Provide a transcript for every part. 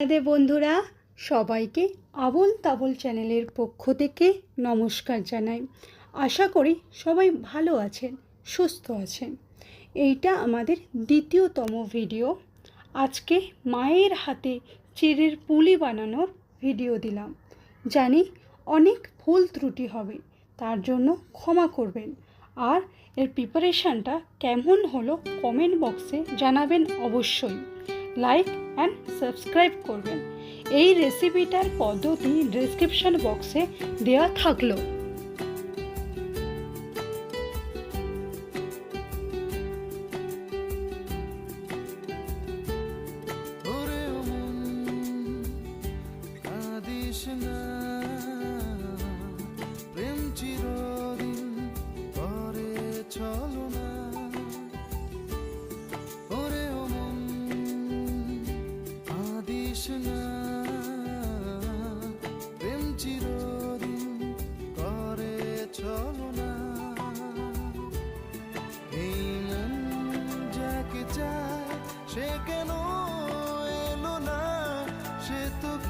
আমাদের বন্ধুরা, সবাইকে আবল তাবল চ্যানেলের পক্ষ থেকে নমস্কার জানাই। আশা করি সবাই ভালো আছেন, সুস্থ আছেন। এইটা আমাদের দ্বিতীয়তম ভিডিও। আজকে মায়ের হাতে চিড়ের পুলি বানানোর ভিডিও দিলাম। জানি অনেক ভুল ত্রুটি হবে, তার জন্য ক্ষমা করবেন। আর এর প্রিপারেশানটা কেমন হলো কমেন্ট বক্সে জানাবেন অবশ্যই। লাইক অ্যান্ড সাবস্ক্রাইব করবেন। এই রেসিপিটার পদ্ধতি ডিসক্রিপশন বক্সে দেওয়া থাকল। the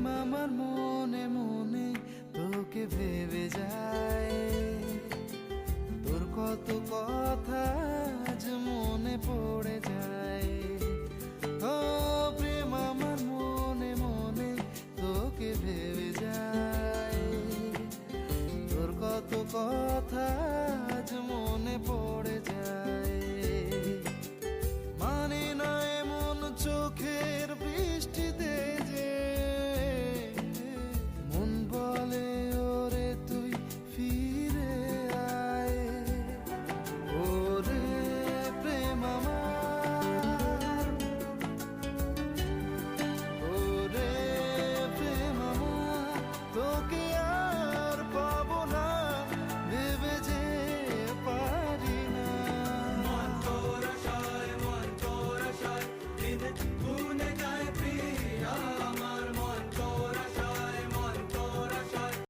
প্রেম আমার মনে মনে তোকে ভেবে যায়। তোর কত কথা আজ মনে পড়ে যায়। ও প্রেম আমার মনে মনে তোকে ভেবে যায়। তোর কত কথা Who knows?